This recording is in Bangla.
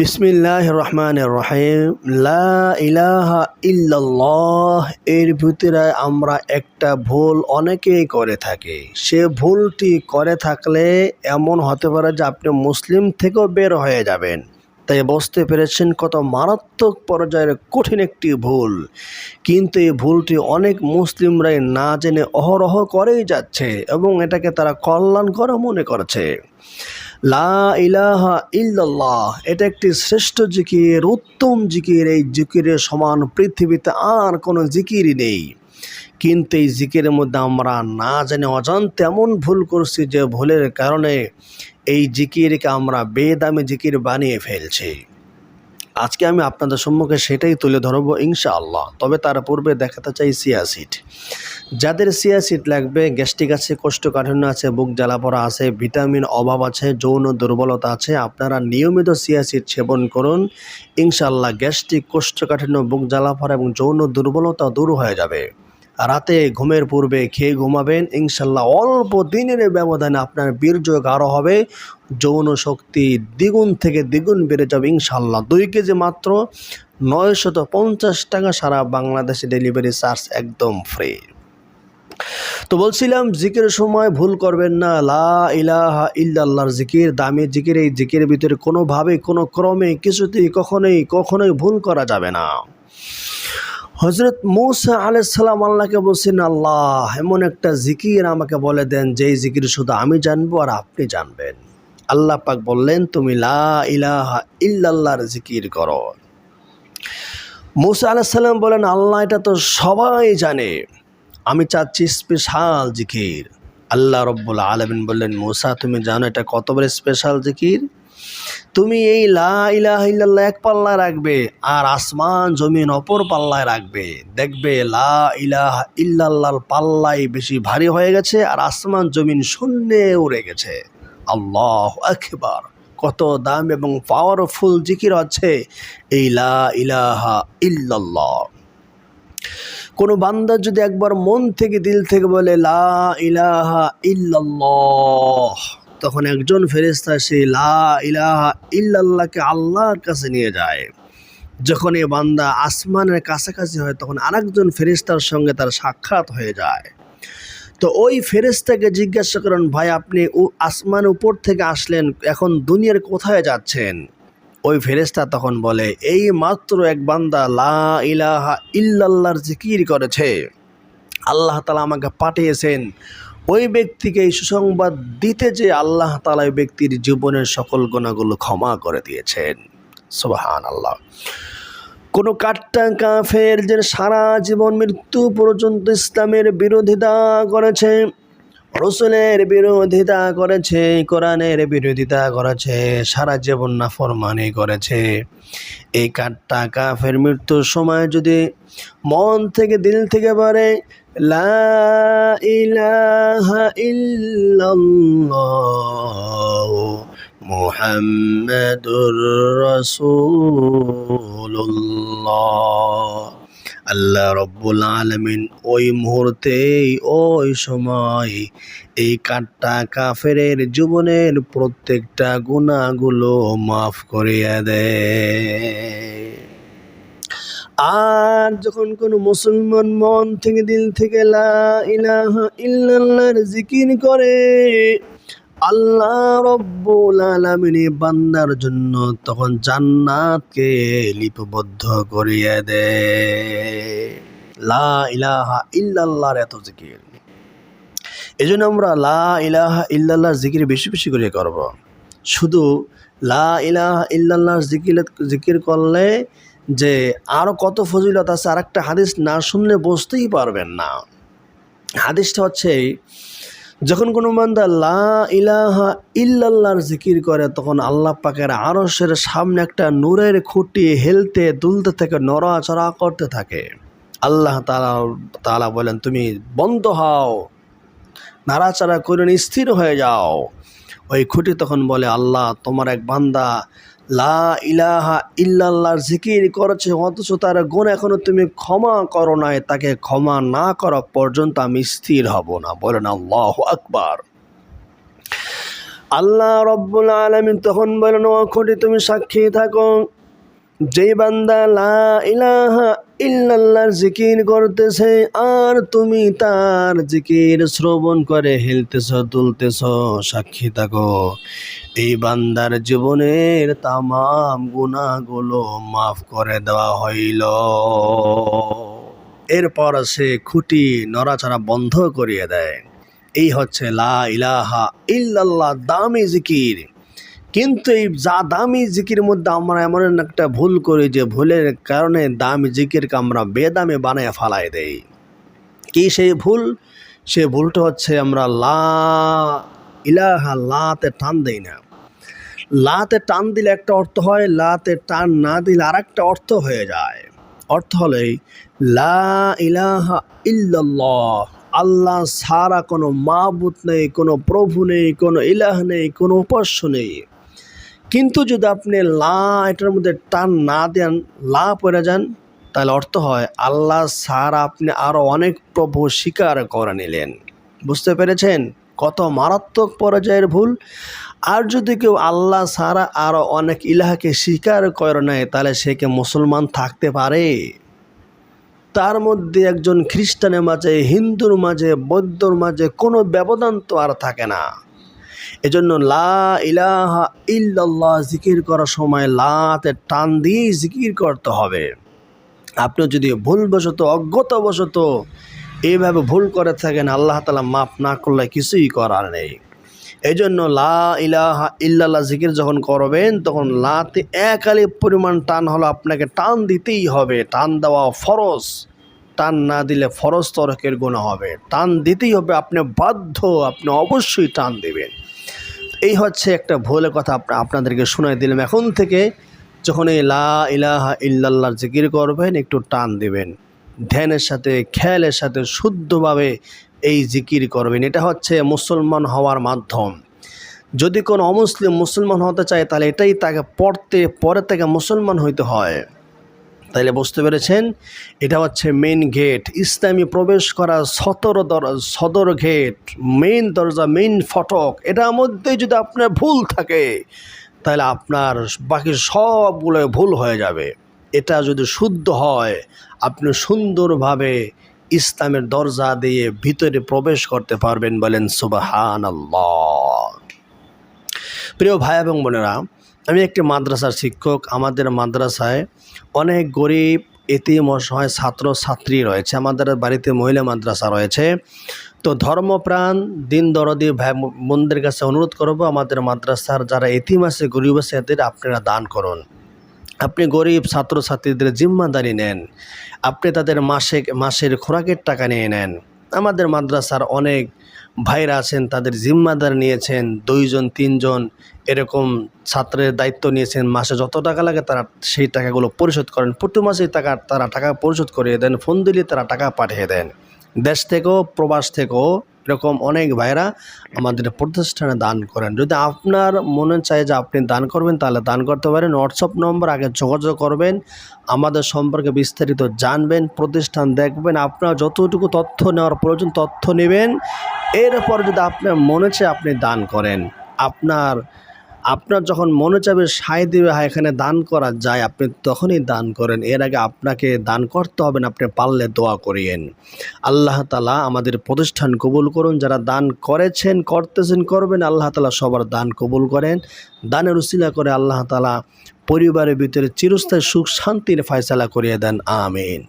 বিসমিল্লাহ রহমান রহিম। ইলাহা ইল্লাল্লাহ। এর ভিতরে আমরা একটা ভুল অনেকেই করে থাকি। সে ভুলটি করে থাকলে এমন হতে পারে যে আপনি মুসলিম থেকেও বের হয়ে যাবেন। তাই বুঝতে পেরেছেন কত মারাত্মক পর্যায়ের কঠিন একটি ভুল। কিন্তু এই ভুলটি অনেক মুসলিমরাই না জেনে অহরহ করেই যাচ্ছে এবং এটাকে তারা কল্যাণকর মনে করছে। লা ইলাহা ইল্লাল্লাহ। এটা একটি শ্রেষ্ঠ জিকির, উত্তম জিকির। এই জিকিরের সমান পৃথিবীতে আর কোনো জিকিরই নেই। কিন্তু এই জিকিরের মধ্যে আমরা না জানি অজান্তে এমন ভুল করছি যে ভুলের কারণে এই জিকিরকে আমরা বেদামি জিকির বানিয়ে ফেলছি। আজকে আমি আপনাদের সম্মুখে সেটাই তুলে ধরবো ইনশাআল্লাহ। তবে তার পূর্বে দেখাতে চাই সিয়াসিড যাদের সিয়াসিড লাগবে, গ্যাস্ট্রিক আছে, কোষ্ঠকাঠিন্য আছে, বুক জ্বালা পড়া আছে, ভিটামিন অভাব আছে, যৌন দুর্বলতা আছে, আপনারা নিয়মিত সিয়াসিড সেবন করুন। ইনশাল্লাহ গ্যাস্ট্রিক, কোষ্ঠকাঠিন্য, বুক জ্বালা পড়া এবং যৌন দুর্বলতা দূর হয়ে যাবে। রাতে ঘুমের পূর্বে খেয়ে ঘুমাবেন। ইনশাল্লাহ অল্প দিনের ব্যবধানে আপনার বীর্য গাঢ় হবে। যৌন শক্তি দ্বিগুণ থেকে দ্বিগুণ বেড়ে যাবে ইনশাল্লাহ দুই কেজি মাত্র নয়শত পঞ্চাশ টাকা সারা বাংলাদেশে ডেলিভারি চার্জ একদম ফ্রি। তো বলছিলাম জিকির সময় ভুল করবেন না। লা ইলাহা ইল্লাল্লাহর জিকির, দামি জিকির, এই জিকিরের ভিতরে কোনোভাবে কোনো ক্রমে কিছুতেই কখনোই কখনোই ভুল করা যাবে না। হজরত মৌসা আলাইসাল্লাম আল্লাহকে বলছেন, আল্লাহ, এমন একটা জিকির আমাকে বলে দেন, যেই জিকির শুধু আমি জানব আর আপনি জানবেন। আল্লাহ পাক বললেন, তুমি লা ইলাহা ইল্লাল্লাহর জিকির করো। মুসা আলাইসাল্লাম বলেন, আল্লাহ, এটা তো সবাই জানে। আমি চাচ্ছি স্পেশাল জিকির। আল্লাহ রব্বুল আলমিন বললেন, মোসা, তুমি জানো এটা কতবার স্পেশাল জিকির? তুমি এই লা ইলাহা ইল্লাল্লাহ এক পাল্লায় রাখবে আর আসমান, জমিন অপর পাল্লায় রাখবে। দেখবে লা ইলাহা ইল্লাল্লাহর পাল্লাই বেশি ভারী হয়ে গেছে আর আসমান, জমিন শূন্যে উড়ে গেছে। আল্লাহ আকবার! কত দাম এবং পাওয়ারফুল জিকির আছে এই লা ইলাহা ইল্লাল্লাহ। কোনো বান্দা যদি একবার মন থেকে, দিল থেকে বলে, লা ইলাহা ইল্লাল্লাহ তখন একজন ফেরেস্তা সে লা ইলাহা ইল্লাল্লাহকে আল্লাহর কাছে নিয়ে যায়। যখন এই বান্দা আসমানের কাছাকাছি হয়, তখন আরেকজন ফেরিস্তার সঙ্গে তার সাক্ষাৎ হয়ে যায়। তো ওই ফেরেস্তাকে জিজ্ঞাসা করেন, ভাই, আপনি আসমান উপর থেকে আসলেন, এখন দুনিয়ার কোথায় যাচ্ছেন? ওই ফেরেস্তা তখন বলে, এই মাত্র এক বান্দা লা ইলাহা ইল্লাল্লাহর জিকির করেছে। আল্লাহ তালা আমাকে পাঠিয়েছেন। ওই ব্যক্তিকে এই সুসংবাদ দিতে যে আল্লাহ তালা ওই ব্যক্তির জীবনের সকল গুণাগুলো ক্ষমা করে দিয়েছেন। সুবাহান আল্লাহ কোনো কাট্টা কাফের যে সারা জীবন মৃত্যু পর্যন্ত ইসলামের বিরোধিতা করেছে রসুলের বিরোধিতা করেছে, কোরআনের বিরোধিতা করেছে, সারা জীবন না ফরমানি করেছে। এই কাঠটা কাফের মৃত্যুর সময় যদি মন থেকে দিল থেকে পারে লা ইলাহা আল্লাহ রব্বুল আলমিন ওই মুহূর্তেই, ওই সময় এই কাঠটা কাফেরের জীবনের প্রত্যেকটা গুণাগুলো মাফ করিয়া দেয়। আর যখন কোনো মুসলমান মন থেকে, দিল থেকে লা ইলাহা ইল্লাল্লাহর জিকির করে আল্লাহ রব্বুল আলামিন বান্দার জন্য তখন জান্নাতকে লিপিবদ্ধ করিয়ে দেয় লা ইলাহা ইল্লাল্লাহর এত জিকির। এই জন্য আমরা লা ইলাহা ইল্লাল্লাহর জিকির বেশি বেশি করে করব। শুধু লা ইলাহা ইল্লাল্লাহর জিকির জিকির করলে যে আরও কত ফজিলত আছে আর একটা হাদিস না শুনলে বুঝতেই পারবেন না। হাদিসটা হচ্ছে যখন কোনো বান্দা লা ইলাহা ইল্লাল্লাহর জিকির করে, তখন আল্লাহ পাকের আরশের সামনে একটা নূরের খুঁটি হেলতে দুলতে থেকে, নড়াচড়া করতে থাকে। আল্লাহ তালা তালা বলেন, তুমি বন্ধ হও, নাড়াচাড়া করে স্থির হয়ে যাও। ওই খুঁটি তখন বলে, আল্লাহ, তোমার এক বান্দা লা ইলাহা ইল্লাল্লাহর জিকির করেছে, অথচ তার গুণ এখনও তুমি ক্ষমা করো নাই। তাকে ক্ষমা না করা পর্যন্ত আমি স্থির হব না। বলেন আল্লাহ আকবার। আল্লাহ রব্বুল আলমিন তখন বলেন অখটি তুমি সাক্ষী থাকো। যেই বান্দা লা ইলাহা ইল্লাল্লাহর জিকির করতেছে, আর তুমি তার জিকির শ্রবণ করে হেলতেছ, তুলতেছ, সাক্ষী থাকো। এই বান্দার জীবনের তামাম গুণাগুলো মাফ করে দেওয়া হইল। এরপর সে খুঁটি নড়াচড়া বন্ধ করিয়ে দেয়। এই হচ্ছে লা ইলাহা ইল্লাল্লাহ দামি জিকির। কিন্তু এই যা দামি জিকির মধ্যে আমরা এমন একটা ভুল করি যে ভুলের কারণে দামি জিকিরকে আমরা বেদামে বানায় ফালাই দেই। কি সেই ভুল? সে ভুলটা হচ্ছে আমরা লা ইলাহা লাতে টান দেই না। লাতে টান দিলে একটা অর্থ হয়, লাতে টান না দিলে আর একটা অর্থ হয়ে যায়। অর্থ হলেই লা ইলাহা ইল্লাল্লাহ, আল্লাহ ছাড়া কোনো মাবুত নেই, কোনো প্রভু নেই, কোনো ইলাহ নেই, কোনো উপাস্য নেই। কিন্তু যদি আপনি লা এটার মধ্যে টান না দেন, লা পড়ে যান, তাহলে অর্থ হয় আল্লাহ ছাড়া আপনি আরও অনেক প্রভু স্বীকার করে নিলেন। বুঝতে পেরেছেন? কত মারাত্মক পর্যায়ের ভুল। আর যদি কেউ আল্লাহ ছাড়া আরও অনেক ইলাহাকে স্বীকার করে নেয়, তাহলে সে কে মুসলমান থাকতে পারে? তার মধ্যে একজন খ্রিস্টানের মাঝে, হিন্দুর মাঝে, বৌদ্ধর মাঝে কোনো ব্যবধান তো আর থাকে না। এজন্য লা ইলাহা ইল্লাল্লাহ জিকির করার সময় লাতে টান দিয়ে জিকির করতে হবে। আপনি যদি ভুলবশত, অজ্ঞতাবশত এইভাবে ভুল করে থাকেন, আল্লাহ তালা মাফ না করলে কিছুই করার নেই। এই জন্য লা ইলাহা ইল্লাল্লাহ জিকির যখন করবেন, তখন লাতে এক পরিমাণ টান হলো আপনাকে টান দিতেই হবে। টান দেওয়া ফরজ। টান না দিলে ফরজ তরকের গুণ হবে। টান দিতেই হবে, আপনি বাধ্য, আপনি অবশ্যই টান দেবেন। এই হচ্ছে একটা ভুলের কথা আপনাদেরকে শোনাই দিলাম। এখন থেকে যখন এই লা ইলাহা ইল্লাল্লাহর জিকির করবেন, একটু টান দিবেন। ধ্যানের সাথে, খেয়ালের সাথে শুদ্ধভাবে এই জিকির করবেন। এটা হচ্ছে মুসলমান হওয়ার মাধ্যম। যদি কোনো অমুসলিম মুসলমান হতে চায়, তাহলে এটাই তাকে পড়তে পরে থেকে মুসলমান হইতে হয়। তাইলে বুঝতে পেরেছেন? এটা হচ্ছে মেইন গেট ইসলামী প্রবেশ করা সতর দর, সদর গেট মেন দরজা মেন ফটক, এটার মধ্যে যদি আপনার ভুল থাকে, তাহলে আপনার বাকি সবগুলো ভুল হয়ে যাবে। এটা যদি শুদ্ধ হয়, আপনি সুন্দরভাবে ইসলামের দরজা দিয়ে ভিতরে প্রবেশ করতে পারবেন বলেন সুবাহান প্রিয় ভাই এবং বোনেরা আমি একটি মাদ্রাসার শিক্ষক। আমাদের মাদ্রাসায় অনেক গরিব, এতিম অসহায় ছাত্র ছাত্রী রয়েছে। আমাদের বাড়িতে মহিলা মাদ্রাসা রয়েছে। তো ধর্মপ্রাণ, দিন দরদি ভাই বোনদের কাছে অনুরোধ করব, আমাদের মাদ্রাসার যারা এতিম আছে, গরিব আছে, এদের আপনারা দান করুন। আপনি গরিব ছাত্রছাত্রীদের জিম্মাদারি নেন। আপনি তাদের মাসে, মাসের খোরাকের টাকা নিয়ে নেন। আমাদের মাদ্রাসার অনেক ভাইরা আছেন, তাদের জিম্মাদার নিয়েছেন, দুইজন, তিনজন এরকম ছাত্রের দায়িত্ব নিয়েছেন, মাসে যত টাকা লাগে তারা সেই টাকাগুলো পরিশোধ করেন। প্রতি মাসে টাকা তারা টাকা পরিশোধ করিয়ে দেন, ফোন দিলে তারা টাকা পাঠিয়ে দেন। দেশ থেকেও, প্রবাস থেকেও এরকম অনেক ভাইরা আমাদের প্রতিষ্ঠানে দান করেন। যদি আপনার মনে চায় যে আপনি দান করবেন, তাহলে দান করতে পারেন। হোয়াটসঅ্যাপ নম্বর, আগে যোগাযোগ করবেন। আমাদের সম্পর্কে বিস্তারিত জানবেন, প্রতিষ্ঠান দেখবেন। আপনার যতটুকু তথ্য নেওয়ার প্রয়োজন, তথ্য নেবেন। এরপর যদি আপনার মনে চায় আপনি দান করেন, আপনার আপনার যখন মনে চাবে সায় দিবে হ্যাঁ এখানে দান করা যায়, আপনি তখনই দান করেন। এর আগে আপনাকে দান করতে হবে না, আপনি পারলে দোয়া করিয়েন। আল্লাহ তালা আমাদের প্রতিষ্ঠান কবুল করুন। যারা দান করেছেন, করতেছেন, করবেন, আল্লাহ তালা সবার দান কবুল করেন। দানের উসিলা করে আল্লাহ তালা পরিবারের ভিতরে চিরস্থায়ী সুখ শান্তির ফয়সালা করিয়ে দেন। আমিন।